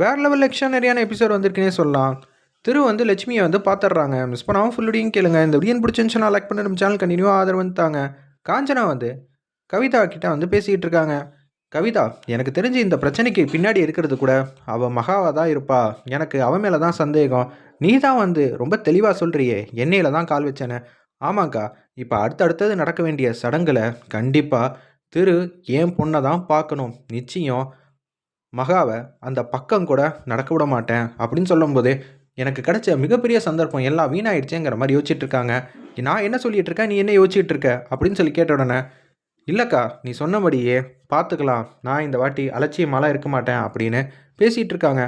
வேறு level எக்ஸ்ட்ரானரியான episode வந்திருக்குன்னே சொல்லலாம். திரு வந்து லட்சுமியை வந்து பார்த்துட்றாங்க மிஸ் பண்ணாமல் ஃபுல் கேளுங்க. இந்த வீடியோ பிடிச்சிருந்துச்சுன்னா லைக் பண்ணி. நம்ம சேனல் கண்டினியூவாக ஆதரவு வந்துட்டாங்க. காஞ்சனா வந்து கவிதா கிட்ட வந்து பேசிக்கிட்டு இருக்காங்க. கவிதா எனக்கு தெரிஞ்சு இந்த பிரச்சனைக்கு பின்னாடி இருக்கிறது கூட அவள் மகாவாக தான் இருப்பா. எனக்கு அவன் மேலே தான் சந்தேகம். நீ தான் வந்து ரொம்ப தெளிவாக சொல்கிறியே எண்ணெயில் தான் கால் வச்சேனே ஆமாக்கா இப்போ அடுத்தடுத்தது நடக்க வேண்டிய சடங்குல கண்டிப்பாக திரு என் பொண்ணை தான் பார்க்கணும். நிச்சயம் மகாவை அந்த பக்கம் கூட நடக்க விட மாட்டேன் அப்படின்னு சொல்லும்போது எனக்கு கிடைச்ச மிகப்பெரிய சந்தர்ப்பம் எல்லாம் வீணாயிடுச்சேங்கிற மாதிரி யோசிச்சுட்டு இருக்காங்க நான் என்ன சொல்லிட்டு இருக்கேன் நீ என்ன யோசிச்சுட்டு இருக்க அப்படின்னு சொல்லி கேட்ட உடனே இல்லைக்கா நீ சொன்னபடியே பார்த்துக்கலாம் நான் இந்த வாட்டி அலட்சியமாலாம் இருக்க மாட்டேன் அப்படின்னு பேசிகிட்டு இருக்காங்க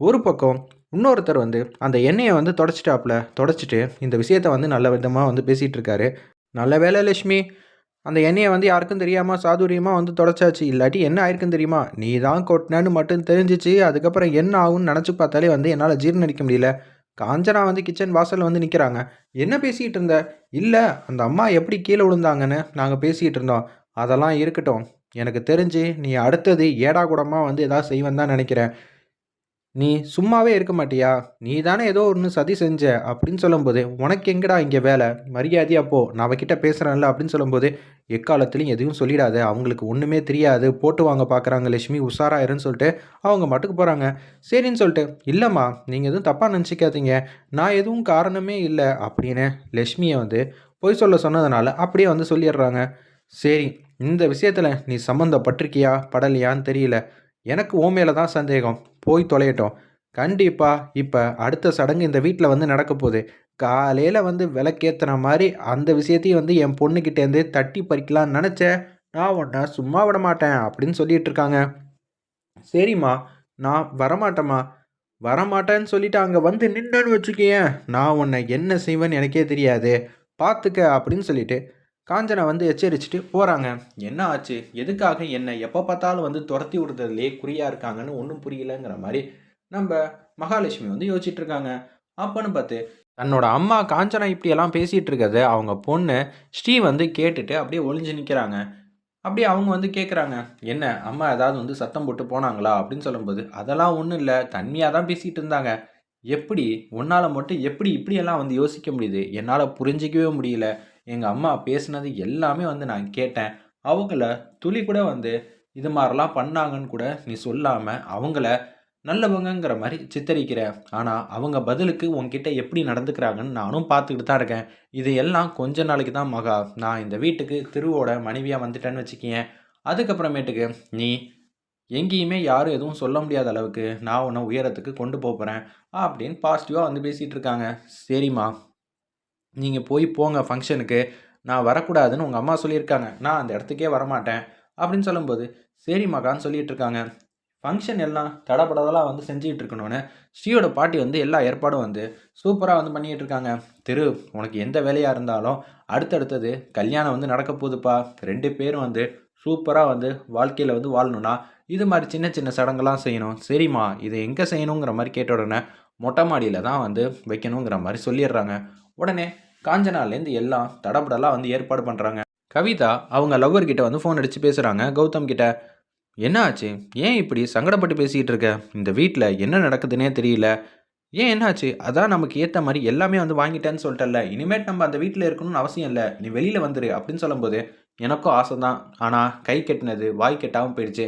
ஒரு பக்கம் இன்னொருத்தர் வந்து அந்த எண்ணெயை வந்து தொடச்சிட்டாப்புல தொடச்சிட்டு இந்த விஷயத்த வந்து நல்ல விதமாக வந்து பேசிகிட்டு இருக்காரு நல்ல வேலை லட்சுமி. அந்த எண்ணெயை வந்து யாருக்கும் தெரியாமல் சாதுரியமாக வந்து தொடச்சாச்சு. இல்லாட்டி என்ன ஆயிருக்குன்னு தெரியுமா? நீ தான் கொட்டினேன்னு மட்டும் தெரிஞ்சிச்சு. அதுக்கப்புறம் என்ன ஆகும்னு நினச்சி பார்த்தாலே வந்து என்னால் ஜீர்ணிக்க முடியல. காஞ்சனா வந்து கிச்சன் வாசலில் வந்து நிற்கிறாங்க என்ன பேசிகிட்டு இருந்த? இல்லை அந்த அம்மா எப்படி கீழே விழுந்தாங்கன்னு நாங்கள் பேசிகிட்டு இருந்தோம். அதெல்லாம் இருக்கட்டும். எனக்கு தெரிஞ்சு நீ அடுத்தது ஏடா கூடமாக வந்து எதாவது செய்வேன் தான் நினைக்கிறேன். நீ சும்மாவே இருக்க மாட்டியா? நீ தானே ஏதோ ஒன்று சதி செஞ்ச அப்படின்னு சொல்லும்போது உனக்கு எங்கடா இங்கே வேலை? மரியாதையா போ. நான் அவகிட்ட பேசுகிறேன்ல அப்படின்னு சொல்லும்போது எக்காலத்துலையும் எதுவும் சொல்லிடாது. அவங்களுக்கு ஒன்றுமே தெரியாது. போட்டு வாங்க பார்க்குறாங்க லட்சுமி. உஷாராயிருன்னு சொல்லிட்டு அவங்க மட்டுக்கு போகிறாங்க சரின்னு சொல்லிட்டு இல்லைம்மா நீங்கள் எதுவும் தப்பாக நினச்சிக்காதீங்க. நான் எதுவும் காரணமே இல்லை அப்படின்னு லட்சுமியை வந்து பொய் சொல்ல சொன்னதுனால அப்படியே வந்து சொல்லிடுறாங்க. சரி இந்த விஷயத்தில் நீ சம்மந்தப்பட்டிருக்கியா படலையான்னு தெரியல. எனக்கு ஓ மேலே தான் சந்தேகம். போய் தொலையட்டும். கண்டிப்பாக இப்போ அடுத்த சடங்கு இந்த வீட்டில் வந்து நடக்க போகுது. காலையில் வந்து விளக்கேற்றுன மாதிரி அந்த விஷயத்தையும் வந்து என் பொண்ணுக்கிட்டேருந்து தட்டி பறிக்கலான்னு நினச்சேன். நான் உன்னை சும்மா விட மாட்டேன் அப்படின்னு சொல்லிட்டு இருக்காங்க. சரிம்மா நான் வரமாட்டேம்மா. வரமாட்டேன்னு சொல்லிட்டு அங்கே வந்து நின்றுன்னு வச்சுக்கேன் நான் உன்னை என்ன செய்வேன்னு எனக்கே தெரியாது. பார்த்துக்க அப்படின்னு சொல்லிட்டு காஞ்சனா வந்து எச்சரிச்சுட்டு போகிறாங்க என்ன ஆச்சு? எதுக்காக என்ன எப்போ பார்த்தாலும் வந்து துரத்தி விடுறதுலே குறியாக இருக்காங்கன்னு ஒன்றும் புரியலங்கிற மாதிரி நம்ம மகாலட்சுமி வந்து யோசிச்சுட்டு இருக்காங்க. அப்போன்னு பார்த்து தன்னோட அம்மா காஞ்சனா இப்படியெல்லாம் பேசிகிட்டு இருக்கிறது அவங்க பொண்ணு ஸ்ரீ வந்து கேட்டுட்டு அப்படியே ஒளிஞ்சு நிற்கிறாங்க அப்படியே அவங்க வந்து கேட்குறாங்க என்ன அம்மா ஏதாவது வந்து சத்தம் போட்டு போனாங்களா? அப்படின்னு சொல்லும்போது அதெல்லாம் ஒன்றும் இல்லை தன்மையாக தான் பேசிகிட்டு இருந்தாங்க. எப்படி? உன்னால் மட்டும் எப்படி இப்படியெல்லாம் வந்து யோசிக்க முடியுது? என்னால் புரிஞ்சிக்கவே முடியல. எங்கள் அம்மா பேசுனது எல்லாமே வந்து நான் கேட்டேன். அவங்கள துளி கூட வந்து இது மாதிரிலாம் பண்ணாங்கன்னு கூட நீ சொல்லாமல் அவங்கள நல்லவங்கங்கிற மாதிரி சித்தரிக்கிற. ஆனால் அவங்க பதிலுக்கு உன்கிட்ட எப்படி நடந்துக்கிறாங்கன்னு நானும் பார்த்துக்கிட்டு தான் இருக்கேன். இது எல்லாம் கொஞ்ச நாளைக்கு தான் மகா. நான் இந்த வீட்டுக்கு திருவோட மனைவியாக வந்துட்டேன்னு வச்சுக்கேன் அதுக்கப்புறமேட்டுக்கு நீ எங்கேயுமே யாரும் எதுவும் சொல்ல முடியாத அளவுக்கு நான் உன்னை உயரத்துக்கு கொண்டு போகிறேன் அப்படின்னு பாசிட்டிவாக வந்து பேசிகிட்டு இருக்காங்க. சரிம்மா. நீங்கள் போய் போங்க ஃபங்க்ஷனுக்கு நான் வரக்கூடாதுன்னு உங்கள் அம்மா சொல்லியிருக்காங்க. நான் அந்த இடத்துக்கே வரமாட்டேன். அப்படின்னு சொல்லும்போது சரி மகான்னு சொல்லிட்டு இருக்காங்க ஃபங்க்ஷன் எல்லாம் தடப்படதெல்லாம் வந்து செஞ்சுக்கிட்டு இருக்கணும்னு ஸ்ரீயோட பாட்டி வந்து எல்லா ஏற்பாடும் வந்து சூப்பராக வந்து பண்ணிகிட்டு இருக்காங்க திரு உனக்கு எந்த வேலையாக இருந்தாலும் அடுத்தடுத்தது கல்யாணம் வந்து நடக்க போகுதுப்பா. ரெண்டு பேரும் வந்து சூப்பராக வந்து வாழ்க்கையில் வந்து வாழணும்னா இது மாதிரி சின்ன சின்ன சடங்கெல்லாம் செய்யணும். சரிம்மா இதை எங்கே செய்யணுங்கிற மாதிரி கேட்ட உடனே மொட்டை மாடியில் தான் வந்து வைக்கணுங்கிற மாதிரி சொல்லிடுறாங்க. உடனே காஞ்சனாலேருந்து எல்லாம் தடபடலாக வந்து ஏற்பாடு பண்ணுறாங்க கவிதா அவங்க லவ்வர்கிட்ட வந்து ஃபோன் அடித்து பேசுகிறாங்க கௌதம் கிட்ட என்ன ஆச்சு? ஏன் இப்படி சங்கடப்பட்டு பேசிக்கிட்டு இருக்க? இந்த வீட்டில் என்ன நடக்குதுன்னே தெரியல. ஏன் என்னாச்சு அதான் நமக்கு ஏற்ற மாதிரி எல்லாமே வந்து வாங்கிட்டேன்னு சொல்லிட்டல இனிமேட் நம்ம அந்த வீட்டில் இருக்கணும்னு அவசியம் இல்லை. நீ வெளியில் வந்துரு அப்படின்னு சொல்லும்போது எனக்கும் ஆசை தான் ஆனால் கை கெட்டினது வாய் கெட்டாமல் போயிடுச்சு.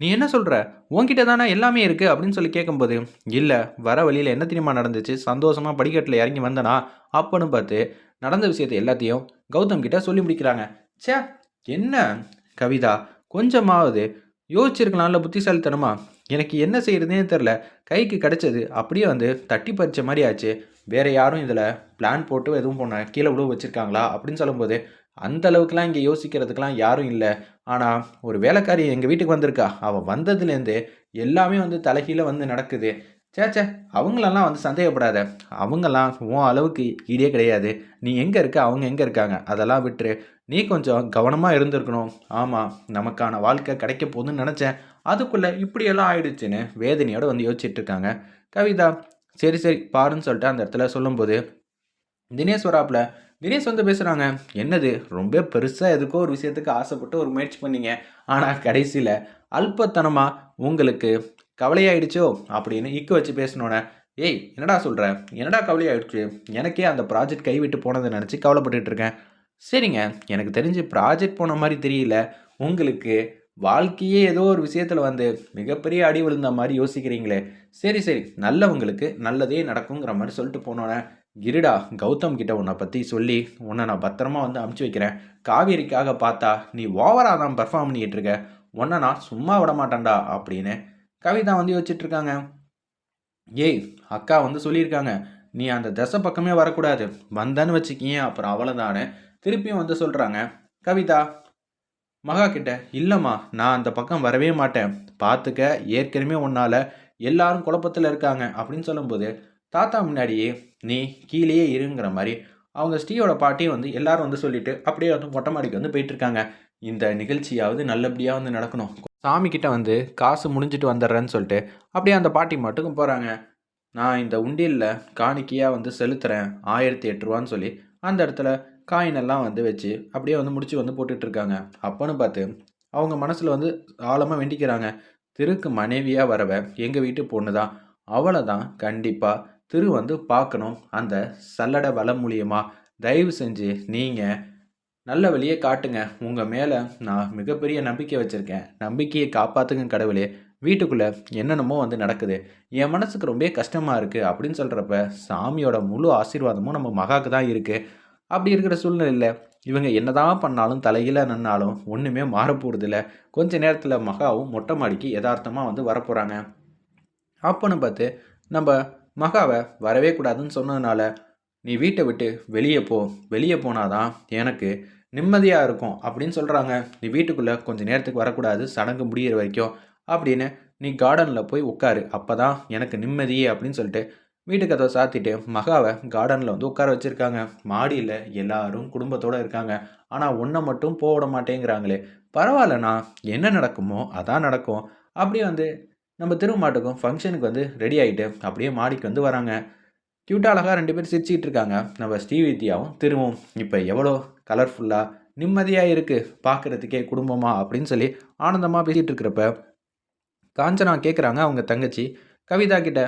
நீ என்ன சொல்கிற உன்கிட்ட தானே எல்லாமே இருக்குது அப்படின்னு சொல்லி கேட்கும்போது இல்லை வர வழியில் என்ன தெரியுமா நடந்துச்சு? சந்தோஷமாக படிக்கட்டில் இறங்கி வந்தனா? அப்போன்னு பார்த்து நடந்த விஷயத்தை எல்லாத்தையும் கௌதம் கிட்ட சொல்லி முடிக்கிறாங்க. சே என்ன? கவிதா கொஞ்சமாவது யோசிச்சிருக்கலாம்ல புத்திசாலித்தனமா? எனக்கு என்ன செய்கிறதுனே தெரில கைக்கு கிடச்சது அப்படியே வந்து தட்டி பறிச்ச மாதிரி ஆச்சு. வேறு யாரும் இதில் பிளான் போட்டு எதுவும் போன கீழே விழுவ வச்சுருக்காங்களா? அப்படின்னு சொல்லும்போது அந்த அளவுக்குலாம் இங்கே யோசிக்கிறதுக்கெலாம் யாரும் இல்லை. ஆனால் ஒரு வேலைக்காரி எங்கள் வீட்டுக்கு வந்திருக்கா? அவள் வந்ததுலேருந்து எல்லாமே வந்து தலைகீழ வந்து நடக்குது. சேச்சே அவங்களெல்லாம் வந்து சந்தேகப்படாத. அவங்கெல்லாம் உன் அளவுக்கு ஈடே கிடையாது. நீ எங்கே இருக்க? அவங்க எங்கே இருக்காங்க? அதெல்லாம் விட்டுரு. நீ கொஞ்சம் கவனமாக இருந்திருக்கணும். ஆமாம் நமக்கான வாழ்க்கை கிடைக்க போகுதுன்னு நினச்சேன். அதுக்குள்ளே இப்படியெல்லாம் ஆயிடுச்சுன்னு வேதனையோடு வந்து யோசிச்சுட்டு இருக்காங்க. கவிதா சரி சரி பாருன்னு சொல்லிட்டு அந்த இடத்துல சொல்லும்போது தினேஷ் வராப்பில் தினேஷ் வந்து பேசுகிறாங்க என்னது? ரொம்ப பெருசாக எதுக்கோ ஒரு விஷயத்துக்கு ஆசைப்பட்டு ஒரு முயற்சி பண்ணீங்க. ஆனால் கடைசியில் அல்பத்தனமாக உங்களுக்கு கவலையாயிடுச்சோ? அப்படின்னு இக்கு வச்சு பேசினோன்னே ஏய் என்னடா சொல்கிற என்னடா கவலையாயிடுச்சு? எனக்கே அந்த ப்ராஜெக்ட் கைவிட்டு போனதை நினச்சி கவலைப்பட்டுட்டு இருக்கேன். சரிங்க. எனக்கு தெரிஞ்சு ப்ராஜெக்ட் போன மாதிரி தெரியல. உங்களுக்கு வாழ்க்கையே ஏதோ ஒரு விஷயத்தில் வந்து மிகப்பெரிய அடி விழுந்த மாதிரி யோசிக்கிறீங்களே. சரி சரி. நல்லவங்களுக்கு நல்லதே நடக்குங்கிற மாதிரி சொல்லிட்டு போனோன்னே கிரிடா கௌதம் கிட்ட உன்னை பற்றி சொல்லி உன்னை நான் பத்திரமா வந்து அமுச்சு வைக்கிறேன். காவேரிக்காக பார்த்தா நீ ஓவராக தான் பர்ஃபார்ம் பண்ணிக்கிட்டு இருக்க. உன்னை நான் சும்மா விட மாட்டேன்டா அப்படின்னு கவிதா வந்து யோசிச்சிட்டிருக்காங்க ஏய் அக்கா வந்து சொல்லியிருக்காங்க நீ அந்த தசை பக்கமே வரக்கூடாது. வந்தேன்னு வச்சுக்கியே அப்புறம் அவ்வளோதானே திருப்பியும் வந்து சொல்கிறாங்க கவிதா மகா கிட்ட இல்லைம்மா நான் அந்த பக்கம் வரவே மாட்டேன். பார்த்துக்க ஏற்கனவே உன்னால் எல்லாரும் குழப்பத்தில் இருக்காங்க. அப்படின்னு சொல்லும்போது தாத்தா முன்னாடியே நீ கீழேயே இருங்கிற மாதிரி. அவங்க ஸ்ரீயோட பாட்டியும் வந்து எல்லாரும் வந்து சொல்லிட்டு அப்படியே வந்து மொட்டை மாடிக்கு வந்து போயிட்டுருக்காங்க. இந்த நிகழ்ச்சியாவது நல்லபடியாக வந்து நடக்கணும். சாமி கிட்ட வந்து காசு முடிஞ்சிட்டு வந்துடுறேன்னு சொல்லிட்டு அப்படியே அந்த பாட்டி மட்டும் போகிறாங்க நான் இந்த உண்டியலில் காணிக்கையாக வந்து செலுத்துகிறேன் ஆயிரத்தி எட்டு ரூபான்னு சொல்லி அந்த இடத்துல காயின் எல்லாம் வந்து வச்சு அப்படியே வந்து முடிச்சு வந்து போட்டுட்ருக்காங்க. அப்போன்னு பார்த்து அவங்க மனசில் வந்து ஆழமாக வேண்டிக்கிறாங்க. திருக்கு மனைவியாக வரவ எங்கள் வீட்டு பொண்ணு தான். அவளை தான் கண்டிப்பாக திரு வந்து பார்க்கணும் அந்த சல்லடை வளம் மூலியமாக தயவு செஞ்சு நீங்கள் நல்ல வழியே காட்டுங்க. உங்கள் மேலே நான் மிகப்பெரிய நம்பிக்கை வச்சுருக்கேன். நம்பிக்கையை காப்பாற்றுங்க கடவுளே. வீட்டுக்குள்ளே என்னென்னமோ வந்து நடக்குது. என் மனசுக்கு ரொம்ப கஷ்டமாக இருக்குது அப்படின்னு சொல்கிறப்ப சாமியோட முழு ஆசீர்வாதமும் நம்ம மகாவுக்கு தான் இருக்குது அப்படி இருக்கிற சூழ்நிலையில் இவங்க என்னதான் பண்ணாலும் தலையில நின்னாலும் ஒன்றுமே மாறப்போகிறதில்ல கொஞ்ச நேரத்தில் மகாவும் மொட்டை மாடிக்கு யதார்த்தமாக வந்து வரப்போகிறாங்க அப்போன்னு பார்த்து நம்ம மகாவை வரவே கூடாதுன்னு சொன்னதுனால நீ வீட்டை விட்டு வெளியே போ. வெளியே போனாதான் எனக்கு நிம்மதியாக இருக்கும் அப்படின்னு சொல்கிறாங்க நீ வீட்டுக்குள்ளே கொஞ்சம் நேரத்துக்கு வரக்கூடாது. சடங்கு முடியிற வரைக்கும் அப்படின்னு நீ கார்டனில் போய் உட்காரு. அப்போ தான் எனக்கு நிம்மதியே அப்படின்னு சொல்லிட்டு வீட்டு கதவை சாத்திட்டு மகாவை கார்டனில் வந்து உட்கார வச்சுருக்காங்க. மாடியில் எல்லாரும் குடும்பத்தோடு இருக்காங்க. ஆனால் ஒன்றை மட்டும் போக விட மாட்டேங்கிறாங்களே. பரவாயில்லண்ணா என்ன நடக்குமோ அதான் நடக்கும். அப்படியே வந்து நம்ம திருமாட்டுக்கும் ஃபங்க்ஷனுக்கு வந்து ரெடி ஆகிட்டு அப்படியே மாடிக்கு வந்து வராங்க. க்யூட்டாக அழகாக ரெண்டு பேரும் சிரிச்சிக்கிட்டு இருக்காங்க. நம்ம ஸ்ரீவித்யாவும் திரும்பவும் இப்போ எவ்வளோ கலர்ஃபுல்லாக நிம்மதியாக இருக்குது பார்க்குறதுக்கே குடும்பமா? அப்படின்னு சொல்லி ஆனந்தமாக பேசிகிட்டு இருக்கிறப்ப காஞ்சனா கேட்குறாங்க அவங்க தங்கச்சி. கவிதா கிட்ட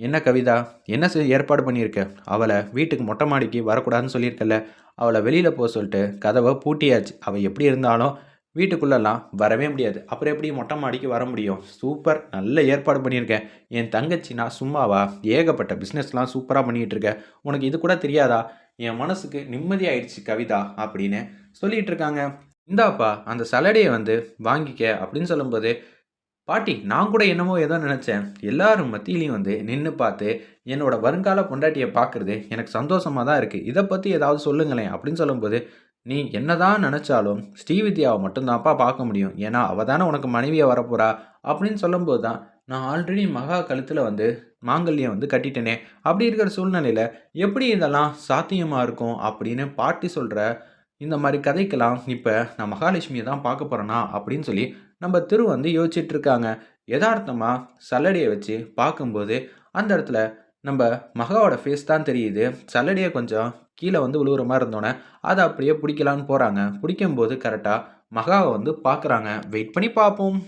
என்ன கவிதா? என்ன செய் ஏற்பாடு பண்ணியிருக்க? அவளை வீட்டுக்கு மொட்டை மாடிக்கு வரக்கூடாதுன்னு சொல்லியிருக்கல அவளை வெளியில் போக சொல்லிட்டு கதவை பூட்டியாச்சு. அவள் எப்படி இருந்தாலும் வீட்டுக்குள்ளெல்லாம் வரவே முடியாது. அப்புறம் எப்படி மொட்டை மாடிக்கு வர முடியும்? சூப்பர். நல்ல ஏற்பாடு பண்ணியிருக்கேன். என் தங்கச்சி நான் சும்மாவா? ஏகப்பட்ட பிஸ்னஸ்லாம் சூப்பராக பண்ணிகிட்டு இருக்கேன் உனக்கு இது கூட தெரியாதா? என் மனசுக்கு நிம்மதியாயிடுச்சு கவிதா அப்படின்னு சொல்லிகிட்ருக்காங்க இந்தாப்பா அந்த சலடையை வந்து வாங்கிக்க அப்படின்னு சொல்லும்போது பாட்டி நான் கூட என்னமோ ஏதோ நினச்சேன். எல்லாரும் மத்தியிலையும் வந்து நின்று பார்த்து என்னோட வருங்கால பொண்டாட்டியை பார்க்குறது எனக்கு சந்தோஷமாக தான் இருக்குது இதை பற்றி ஏதாவது சொல்லுங்களேன். அப்படின்னு சொல்லும்போது நீ என்னதான் நினச்சாலும் ஸ்ரீவித்யாவை மட்டும்தான்ப்பா பார்க்க முடியும். ஏன்னா அவள் தானே உனக்கு மனைவியை வரப்போகிறா அப்படின்னு சொல்லும்போது தான் நான் ஆல்ரெடி மகா கழுத்தில் வந்து மாங்கல்யம் வந்து கட்டிட்டேனே. அப்படி இருக்கிற சூழ்நிலையில் எப்படி இதெல்லாம் சாத்தியமாக இருக்கும்? அப்படின்னு பாட்டி சொல்கிற இந்த மாதிரி கதைக்கெல்லாம் இப்போ நான் மகாலட்சுமியை தான் பார்க்க போகிறேன்னா அப்படின்னு சொல்லி நம்ம திரு வந்து யோசிச்சுட்டு இருக்காங்க. யதார்த்தமாக சல்லடியை வச்சு பார்க்கும்போது அந்த இடத்துல நம்ம மகாவோட ஃபேஸ் தான் தெரியுது. சல்லடியை கொஞ்சம் கீழே வந்து விழுவுற மாதிரி இருந்தோன்னே அதை அப்படியே பிடிக்கலான்னு போகிறாங்க பிடிக்கும்போது கரெக்டாக மகாவை வந்து பார்க்குறாங்க. வெயிட் பண்ணி பார்ப்போம்.